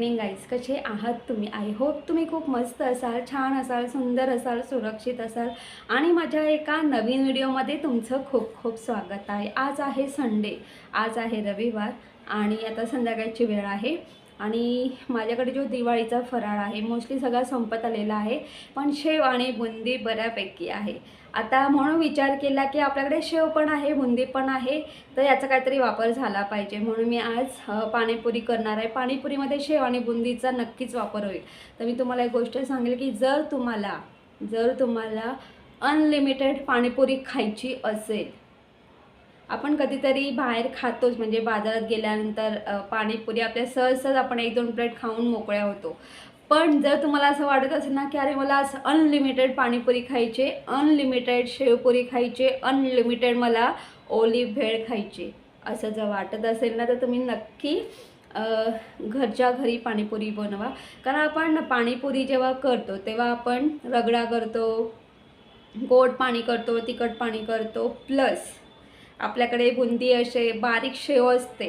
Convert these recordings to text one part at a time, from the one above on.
Evening guys कसे आहात तुम्ही? आय होप तुम्ही खूप मस्त असाल छान असाल सुंदर असाल सुरक्षित असाल. आणि माझ्या एका नवीन व्हिडिओमध्ये तुमचं खूप खूप स्वागत आहे. आज आहे संडे आज आहे रविवार आणि आता संध्याकाळची वेळ आहे. आणि माझ्याकडे जो दिवाळीचा फराळ आहे मोस्टली सगळा संपत आलेला आहे पण शेव आणि बुंदी बऱ्यापैकी आहे. आता म्हणून विचार केला की आपल्याकडे शेव पण आहे बुंदी पण आहे तर याचा काहीतरी वापर झाला पाहिजे. म्हणून मी आज पाणीपुरी करणार आहे. पाणीपुरीमध्ये शेव आणि बुंदीचा नक्कीच वापर होईल. तर मी तुम्हाला एक गोष्ट सांगेल की जर तुम्हाला जर तुम्हाला अनलिमिटेड पाणीपुरी खायची असेल आपण कधीतरी बाहेर खातोच. म्हणजे बाजारात गेल्यानंतर पाणीपुरी आपल्या सहज सहज आपण एक दोन प्लेट खाऊन मोकळ्या होतो. पण जर तुम्हाला असं वाटत असेल ना की अरे मला असं अनलिमिटेड पाणीपुरी खायचे अनलिमिटेड शेवपुरी खायचे अनलिमिटेड मला ओली भेळ खायचे असं जर वाटत असेल ना तर तुम्ही नक्की घरच्या घरी पाणीपुरी बनवा. कारण आपण पाणीपुरी जेव्हा करतो तेव्हा आपण रगडा करतो गोड पाणी करतो तिखट पाणी करतो प्लस आपल्याकडे बुंदी असे बारीक शेव असते.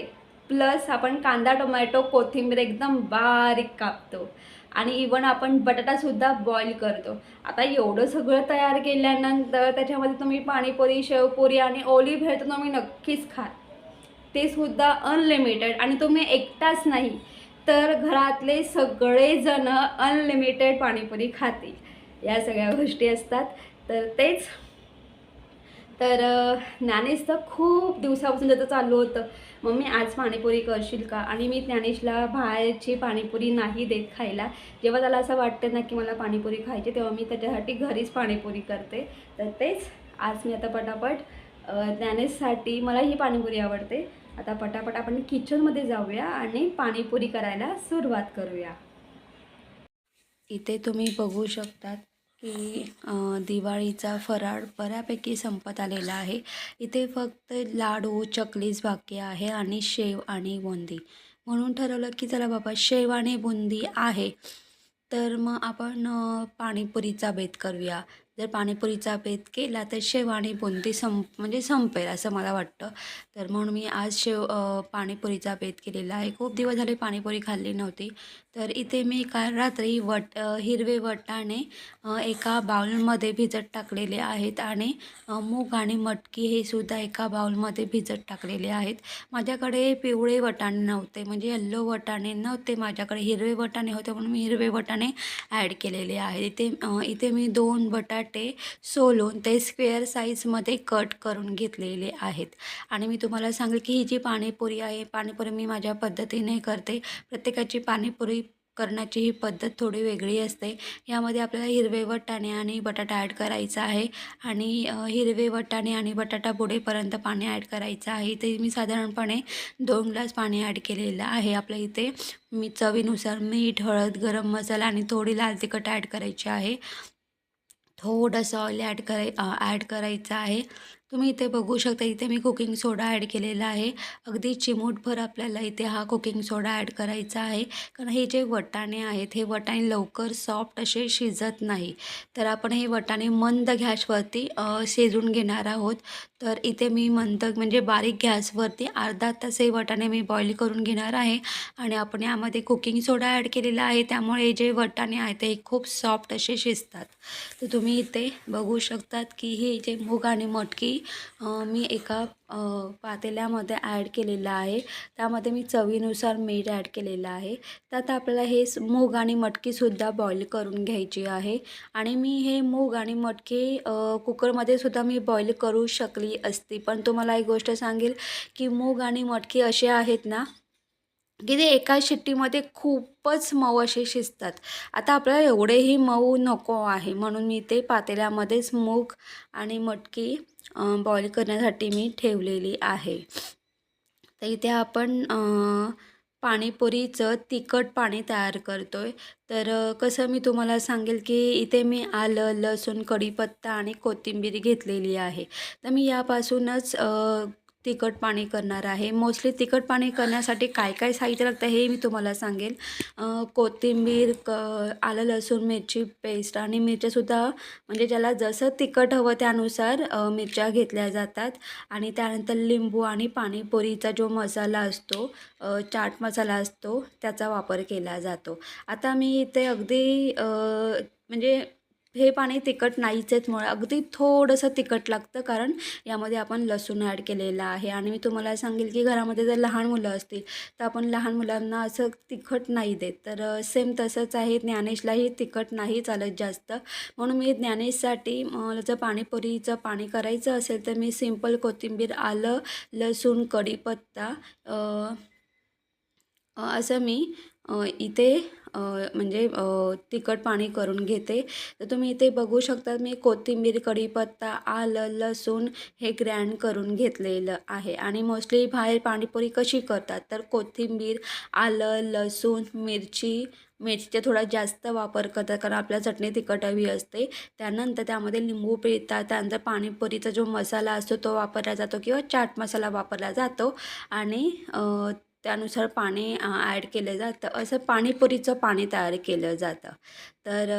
प्लस आपण कांदा टोमॅटो कोथिंबीर एकदम बारीक कापतो. आणि इवन आपण बटाटासुद्धा बॉईल करतो. आता एवढं सगळं तयार केल्यानंतर त्याच्यामध्ये तुम्ही पाणीपुरी शेवपुरी आणि ओली भेळ तर तुम्ही नक्कीच खा ते सुद्धा अनलिमिटेड आणि तुम्ही एकटाच नाही तर घरातले सगळेजण अनलिमिटेड पाणीपुरी खातील. या सगळ्या गोष्टी असतात. तर तेच तर ज्ञानेशचं ज्ञानेश तर खूप दिवसापासून त्याचं चालू होतं. मम्मी आज पाणीपुरी करशील का? आणि मी ज्ञानेशला बाहेरची पाणीपुरी नाही देत खायला. जेव्हा त्याला असं वाटतं ना की मला पाणीपुरी खायची तेव्हा मी त्याच्यासाठी घरीच पाणीपुरी करते. तर तेच आज मी आता पटापट ज्ञानेशसाठी मला ही पाणीपुरी आवडते. आता पटापट आपण किचनमध्ये जाऊया आणि पाणीपुरी करायला सुरुवात करूया. इथे तुम्ही बघू शकतात की दिवाळीचा फराळ बऱ्यापैकी संपत आलेला आहे. इथे फक्त लाडू चकलीच बाकी आहे आणि शेव आणि बुंदी. म्हणून ठरवलं की चला बाबा शेव आणि बुंदी आहे. तर मग आपण पाणीपुरीचा बेत करूया. जर पाणीपुरीचा बेत केला तर शेव आणि बुंदी संप म्हणजे संपेल असं मला वाटतं. तर म्हणून मी आज शेव पाणीपुरीचा बेत केलेला आहे. खूप दिवस झाले पाणीपुरी खाल्ली नव्हती. तर इथे मी काल रात्री वट हिरवे वटाणे एका बाउलमध्ये भिजत टाकलेले आहेत आणि मूग आणि मटकी हे सुद्धा एका बाउलमध्ये भिजत टाकलेले आहेत. माझ्याकडे पिवळे वटाणे नव्हते म्हणजे येल्लो वटाणे नव्हते. माझ्याकडे हिरवे वटाणे होते म्हणून मी हिरवे वटाणे ॲड केलेले आहेत. इथे इथे मी दोन बटाटे सोलून ते स्क्वेअर साईजमध्ये कट करून घेतलेले आहेत. आणि मी तुम्हाला सांगेल की ही जी पाणीपुरी आहे पाणीपुरी मी माझ्या पद्धतीने करते. प्रत्येकाची पाणीपुरी करण्याची ही पद्धत थोडी वेगळी असते. यामध्ये आपल्याला हिरवे वटाणे आणि बटाटा ॲड करायचा आहे. आणि हिरवे वटाणे आणि बटाटा बुडेपर्यंत पाणी ॲड करायचं आहे. ते मी साधारणपणे दोन ग्लास पाणी ॲड केलेलं आहे. आपल्या इथे मी चवीनुसार मीठ हळद गरम मसाला आणि थोडी लाल तिखट ॲड करायची आहे. थोडंसं ऑइल ॲड कराय ॲड करायचं आहे. तुम्ही इथे बघू शकता इथे मी कुकिंग सोडा ॲड केलेला आहे. अगदी चिमूटभर आपल्याला इथे हा कुकिंग सोडा ॲड करायचा आहे. कारण हे जे वटाणे आहेत हे वटाणे लवकर सॉफ्ट असे शिजत नाही. तर आपण हे वटाणे मंद गॅसवरती शिजून घेणार आहोत. तर इथे मी मंद म्हणजे बारीक गॅसवरती अर्धा तास हे वटाणे मी बॉईल करून घेणार आहे. आणि आपण यामध्ये कुकिंग सोडा ॲड केलेला आहे. त्यामुळे जे वटाणे आहेत ते खूप सॉफ्ट असे शिजतात. तर तुम्ही इथे बघू शकतात की हे जे मूग आणि मटकी मी एका पातेल्यामध्ये ॲड केलेलं आहे. त्यामध्ये मी चवीनुसार मीठ ॲड केलेलं आहे. त्यात आपल्याला हे मूग आणि मटकीसुद्धा बॉईल करून घ्यायची आहे. आणि मी हे मूग आणि मटकी कुकरमध्ये सुद्धा मी बॉईल करू शकली असती. पण तुम्हाला एक गोष्ट सांगेल की मूग आणि मटकी असे आहेत ना की ते एका शिट्टीमध्ये खूपच मऊ असे शिजतात. आता आपल्याला एवढेही मऊ नको आहे. म्हणून मी ते पातेल्यामध्येच मूग आणि मटकी बॉईल करण्यासाठी मी ठेवलेली आहे. तर इथे आपण पाणीपुरीचं तिखट पाणी तयार करतो आहे तर कसं मी तुम्हाला सांगेल की इथे मी आलं लसूण कढीपत्ता आणि कोथिंबीर घेतलेली आहे. तर मी यापासूनच तिखट पाणी करणार आहे. मोस्टली तिखट पाणी करण्यासाठी काय काय साहित्य लागतं हे मी तुम्हाला सांगेल. कोथिंबीर क आलं लसूण मिरची पेस्ट आणि मिरच्यासुद्धा म्हणजे ज्याला जसं तिखट हवं त्यानुसार मिरच्या घेतल्या जातात. आणि त्यानंतर लिंबू आणि पाणीपुरीचा जो मसाला असतो चाट मसाला असतो त्याचा वापर केला जातो. आता मी इथे अगदी म्हणजे हे पाणी तिखट नाहीच आहेत मुळे. अगदी थोडंसं तिखट लागतं कारण यामध्ये आपण लसूण ॲड केलेला आहे. आणि मी तुम्हाला सांगेल की घरामध्ये जर लहान मुलं असतील तर आपण लहान मुलांना असं तिखट नाही देत. तर सेम तसंच आहे. ज्ञानेशलाही तिखट नाही चालत जास्त. म्हणून मी ज्ञानेशसाठी मला जर पाणीपुरीचं पाणी करायचं असेल तर मी सिंपल कोथिंबीर आलं लसूण कढीपत्ता असं मी इथे म्हणजे तिखट पाणी करून घेते. तर तुम्ही इथे बघू शकता मी कोथिंबीर कढीपत्ता आलं लसूण हे ग्रँड करून घेतलेलं आहे. आणि मोस्टली बाहेर पाणीपुरी कशी करतात तर कोथिंबीर आलं लसूण मिरची मिरचीचा थोडा जास्त वापर करतात कारण आपल्याला चटणी तिखट हवी असते. त्यानंतर त्यामध्ये लिंबू पिळतात त्यानंतर पाणीपुरीचा जो मसाला असतो तो वापरला जातो किंवा चाट मसाला वापरला जातो. आणि त्यानुसार पाणी ॲड केलं जातं. असं पाणीपुरीचं पाणी तयार केलं जातं. तर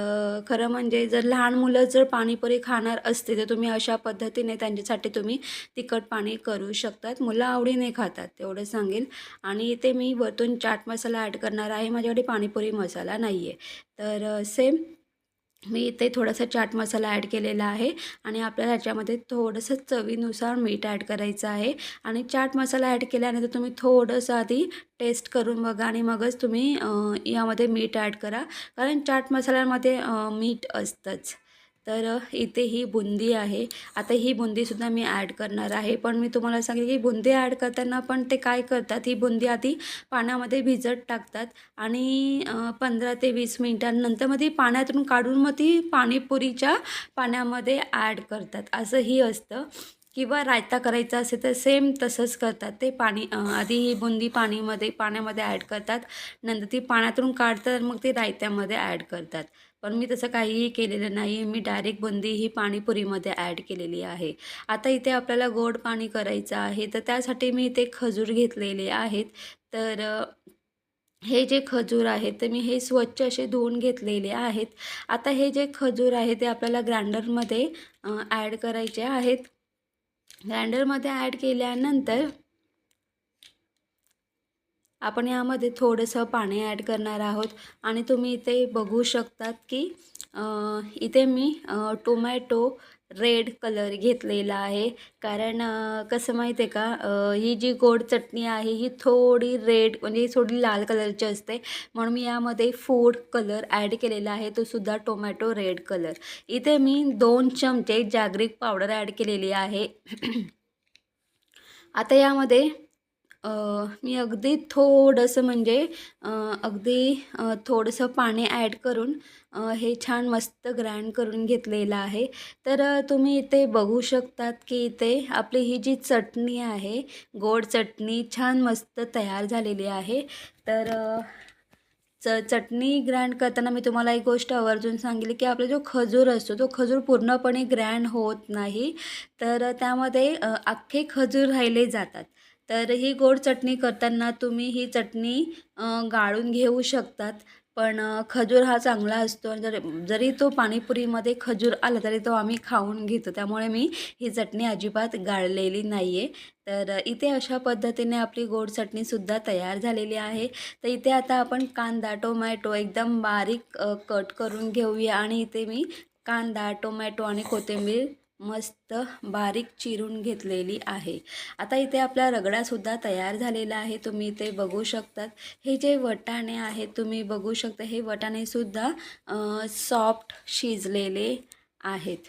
खरं म्हणजे जर लहान मुलं जर पाणीपुरी खाणार असते तर तुम्ही अशा पद्धतीने त्यांच्यासाठी तुम्ही तिखट पाणी करू शकतात. मुलं आवडीने खातात तेवढं सांगेल आणि इथे मी वरतून चाट मसाला ॲड करणार आहे. माझ्याकडे पाणीपुरी मसाला नाही आहे तर सेम मी इथे थोडासा चाट मसाला ॲड केलेला आहे आणि आपल्याला ह्याच्यामध्ये थोडंसं चवीनुसार मीठ ॲड करायचं आहे. आणि चाट मसाला ॲड केल्यानंतर तुम्ही थोडंसं आधी टेस्ट करून बघा आणि मगच तुम्ही यामध्ये मीठ ॲड करा. कारण चाट मसाल्यामध्ये मीठ असतंच. तर इथे ही बुंदी आहे. आता ही बुंदीसुद्धा मी ॲड करणार आहे. पण मी तुम्हाला सांगेल की बुंदी ॲड करताना पण ते काय करतात ही बुंदी आधी पाण्यामध्ये भिजत टाकतात आणि पंधरा ते वीस मिनिटांनंतर मग ती पाण्यातून काढून मग ती पाणीपुरीच्या पाण्यामध्ये ॲड करतात. असंही असतं. किंवा रायता करायचा असेल तर सेम तसंच करतात. ते पाणी आधी ही बुंदी पाणीमध्ये पाण्यामध्ये ॲड करतात. नंतर ती पाण्यातून काढतात मग ती रायत्यामध्ये ॲड करतात. पण मी तसं काहीही केलेलं नाही. मी डायरेक्ट बुंदी ही पाणीपुरीमध्ये ॲड केलेली आहे. आता इथे आपल्याला गोड पाणी करायचं आहे तर त्यासाठी मी इथे खजूर घेतलेले आहेत. तर हे जे खजूर आहेत तर मी हे स्वच्छ असे धुवून घेतलेले आहेत. आता हे जे खजूर आहे ते आपल्याला ग्राइंडरमध्ये ॲड करायचे आहेत. ग्राइंडरमध्ये ॲड केल्यानंतर आपण यामध्ये थोडंसं पाणी ॲड करणार आहोत. आणि तुम्ही इथे बघू शकतात की इथे मी टोमॅटो रेड कलर घेतलेला आहे. कारण कसं माहिती आहे का ही जी गोड चटणी आहे ही थोडी रेड म्हणजे थोडी लाल कलरची असते. म्हणून मी यामध्ये फूड कलर ॲड केलेला आहे. तो सुद्धा टोमॅटो रेड कलर इथे मी दोन चमचे जागरिक पावडर ॲड केलेली आहे. आता यामध्ये मी अगदी थोडंसं म्हणजे अगदी थोडंसं पाणी ॲड करून हे छान मस्त ग्राइंड करून घेतलेलं आहे. तर तुम्ही इथे बघू शकतात की इथे आपली ही जी चटणी आहे गोड चटणी छान मस्त तयार झालेली आहे. तर च चटणी ग्राइंड करताना मी तुम्हाला एक गोष्ट आवर्जून सांगितली की आपला जो खजूर असतो तो खजूर पूर्णपणे ग्रँड होत नाही. तर त्यामध्ये अख्खे खजूर राहिले जातात. तर ही गोड चटणी करताना तुम्ही ही चटणी गाळून घेऊ शकतात. पण खजूर हा चांगला असतो आणि जर जरी तो पाणीपुरीमध्ये खजूर आला तरी तो आम्ही खाऊन घेतो. त्यामुळे मी ही चटणी अजिबात गाळलेली नाही आहे तर इथे अशा पद्धतीने आपली गोड चटणीसुद्धा तयार झालेली आहे. तर इथे आता आपण कांदा टोमॅटो एकदम बारीक कट करून घेऊया. आणि इथे मी कांदा टोमॅटो आणि कोथिंबीर मस्त बारीक चिरून घेतलेली आहे. आता इथे आपला रगडासुद्धा तयार झालेला आहे. तुम्ही इथे बघू शकतात. हे जे वटाणे आहेत तुम्ही बघू शकता. हे वटाणेसुद्धा सॉफ्ट शिजलेले आहेत.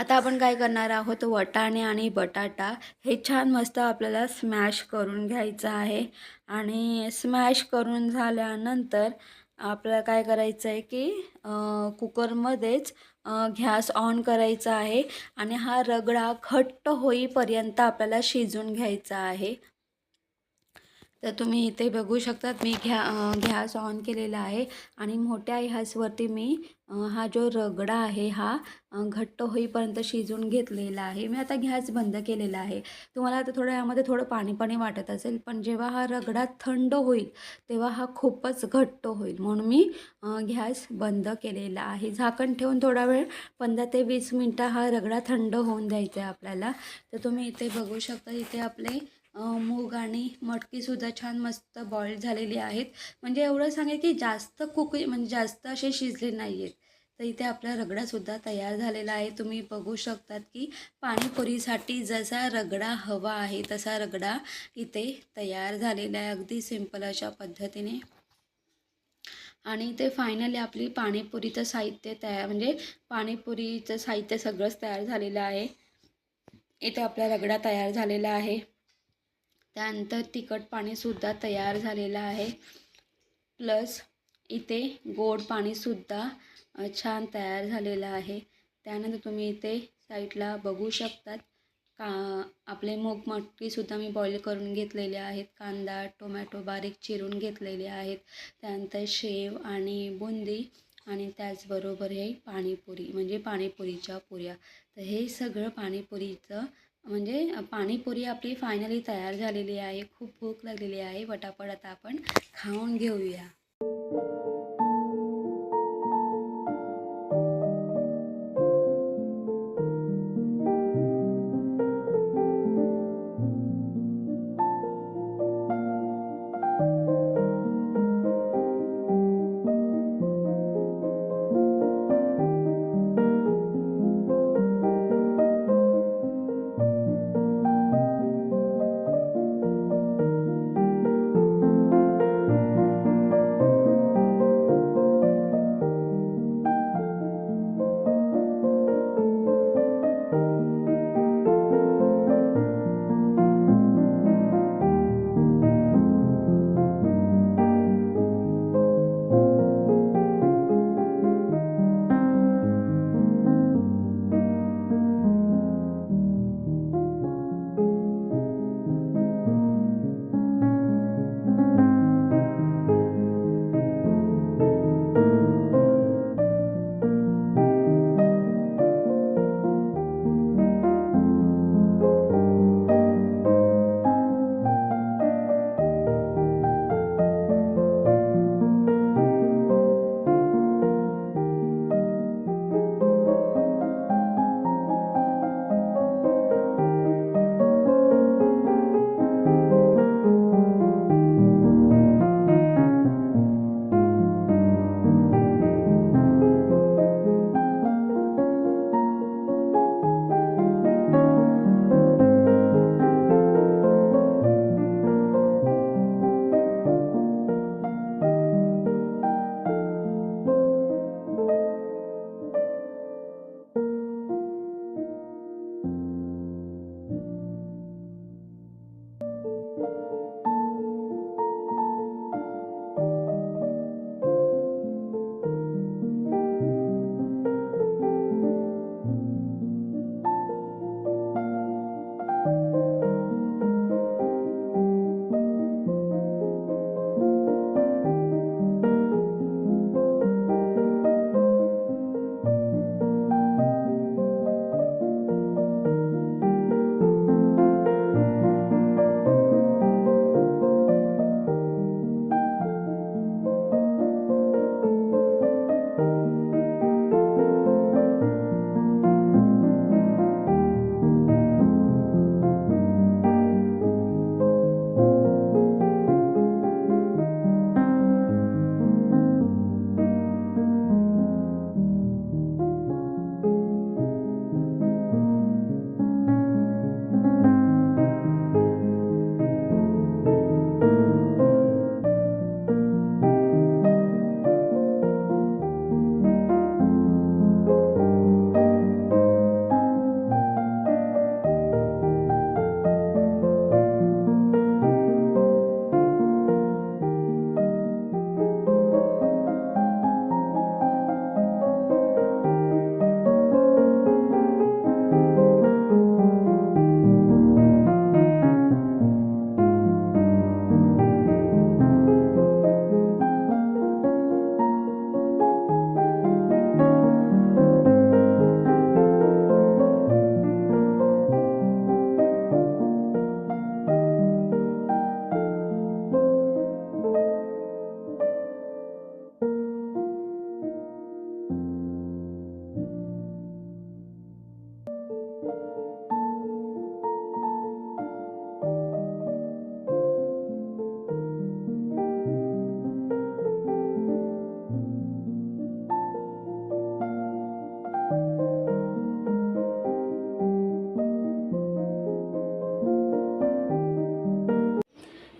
आता आपण काय करणार आहोत? वटाणे आणि बटाटा हे छान मस्त आपल्याला स्मॅश करून घ्यायचं आहे. आणि स्मॅश करून झाल्यानंतर आपल्याला काय करायचं आहे की कुकरमध्येच गॅस ऑन करायचा आहे आणि हा रगडा घट्ट होईपर्यंत आपल्याला शिजून घ्यायचा आहे. तर तुम्ही इथे बघू शकतात मी घ्या गॅस ऑन केलेला आहे आणि मोठ्या ह्यासवरती मी हा जो रगडा आहे हा घट्ट होईपर्यंत शिजून घेतलेला आहे. मी आता गॅस बंद केलेला आहे. तुम्हाला आता थोडं यामध्ये थोडं पाणी पाणी वाटत असेल पण जेव्हा हा रगडा थंड होईल तेव्हा हा खूपच घट्ट होईल. म्हणून मी गॅस बंद केलेला आहे. झाकण ठेवून थोडा वेळ पंधरा ते वीस मिनटं हा रगडा थंड होऊन द्यायचा आहे आपल्याला. तर तुम्ही इथे बघू शकता इथे आपले मूग आणि मटकीसुद्धा छान मस्त बॉईल झालेली आहेत. म्हणजे एवढं सांगेल की जास्त कुक म्हणजे जास्त असे शिजले नाही आहेत तर इथे आपला रगडासुद्धा तयार झालेला आहे. तुम्ही बघू शकतात की पाणीपुरीसाठी जसा रगडा हवा आहे तसा रगडा इथे तयार झालेला आहे. अगदी सिंपल अशा पद्धतीने. आणि ते फायनली आपली पाणीपुरीचं साहित्य तयार म्हणजे पाणीपुरीचं साहित्य सगळंच तयार झालेलं आहे. इथे आपला रगडा तयार झालेला आहे. त्यानंतर तिखट पाणीसुद्धा तयार झालेलं आहे. प्लस इथे गोड पाणीसुद्धा छान तयार झालेलं आहे. त्यानंतर तुम्ही इथे साईडला बघू शकतात का आपले मूग मटकीसुद्धा मी बॉईल करून घेतलेले आहेत. कांदा टोमॅटो बारीक चिरून घेतलेले आहेत. त्यानंतर शेव आणि बुंदी आणि त्याचबरोबर हे पाणीपुरी म्हणजे पाणीपुरीच्या पुऱ्या. तर हे सगळं पाणीपुरीचं म्हणजे पाणीपुरी आपली फायनली तयार झालेली आहे. खूप भूक लागलेली आहे. पटापट आता आपण खाऊन घेऊया.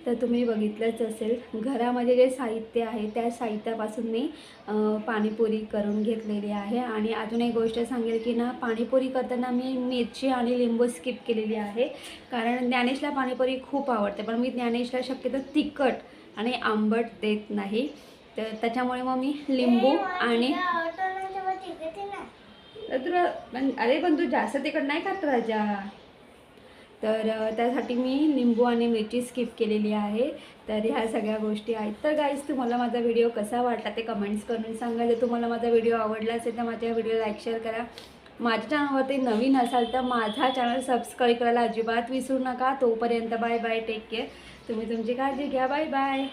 तर तुम्ही बघितलंच असेल घरामध्ये जे साहित्य आहे त्या साहित्यापासून मी पाणीपुरी करून घेतलेली आहे. आणि अजून एक गोष्ट सांगेल की ना पाणीपुरी करताना मी मिरची आणि लिंबू स्किप केलेली आहे. कारण ज्ञानेशला पाणीपुरी खूप आवडते पण मी ज्ञानेशला शक्यतो तिखट आणि आंबट देत नाही. तर त्याच्यामुळे मग मी लिंबू आणि तुला पण अरे पण तू जास्त तिखट नाही खात राजा. तर त्यासाठी मी लिंबू आणि मिरची स्किप केलेली आहे. तर ह्या सगळ्या गोष्टी आहेत. तर गाईज तुम्हाला माझा व्हिडिओ कसा वाटला ते कमेंट्स करून सांगा. जर तुम्हाला माझा व्हिडिओ आवडला असेल तर माझ्या व्हिडिओ लाईक शेअर करा. माझ्या चॅनलवरती नवीन असाल तर माझा चॅनल सबस्क्राईब करायला अजिबात विसरू नका. तोपर्यंत बाय बाय टेक केअर तुम्ही तुमची काळजी घ्या. Bye bye